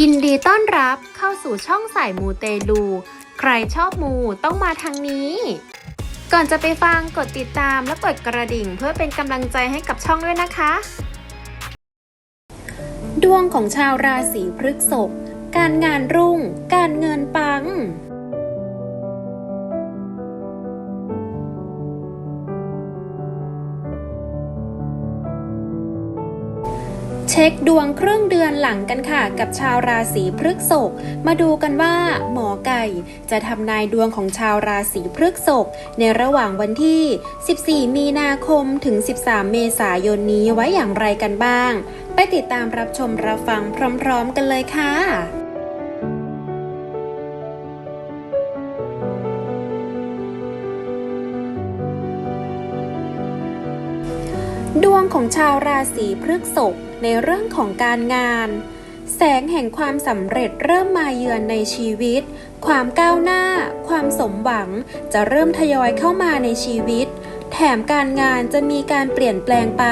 ยินดีต้อนรับเข้าสู่ช่องสายมูเตลู ใครชอบมูต้องมาทางนี้ ก่อนจะไปฟังกดติดตามและกดกระดิ่งเพื่อเป็นกำลังใจให้กับช่องด้วยนะคะ ดวงของชาวราศีพฤษภการงานรุ่ง การเงินปัง เช็คดวงครึ่งเดือนหลังกันค่ะ กับชาวราศีพฤษภมาดูกันว่า หมอไก่จะทำนายดวงของชาวราศีพฤษภในระหว่างวันที่ 14 มีนาคมถึง 13 เมษายนนี้ไว้อย่างไรกันบ้าง ไปติดตามรับชมรับฟังพร้อมๆกันเลยค่ะดวงของชาวราศีพฤษภ ในเรื่องของการงาน แสงแห่งความสำเร็จเริ่มมาเยือนในชีวิต ความก้าวหน้า ความสมหวังจะเริ่มทยอยเข้ามาในชีวิต แถมการงานจะมีการเปลี่ยนแปลงไป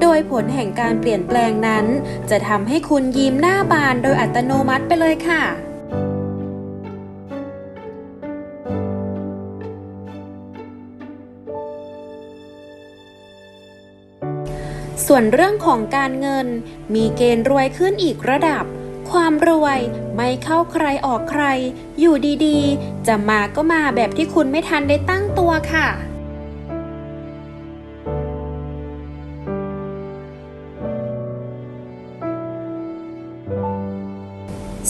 โดยผลแห่งการเปลี่ยนแปลงนั้น จะทำให้คุณยิ้มหน้าบานโดยอัตโนมัติไปเลยค่ะ ส่วนเรื่องของการเงิน มีเกณฑ์รวยขึ้นอีกระดับ ความรวยไม่เข้าใครออกใคร อยู่ดีๆ จะมาก็มาแบบที่คุณไม่ทันได้ตั้งตัวค่ะ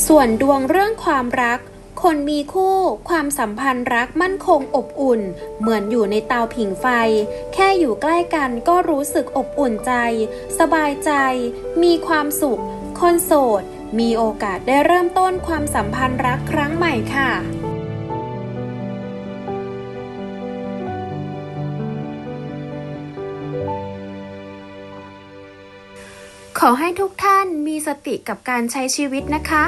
ส่วนดวงเรื่องความรัก คนมีคู่ ความสัมพันธ์รักมั่นคงอบอุ่น เหมือนอยู่ในเตาผิงไฟ แค่อยู่ใกล้กันก็รู้สึกอบอุ่นใจ สบายใจ มีความสุข คนโสด มีโอกาสได้เริ่มต้นความสัมพันธ์รักครั้งใหม่ค่ะขอให้ทุกท่านมีสติกับการใช้ชีวิตนะคะ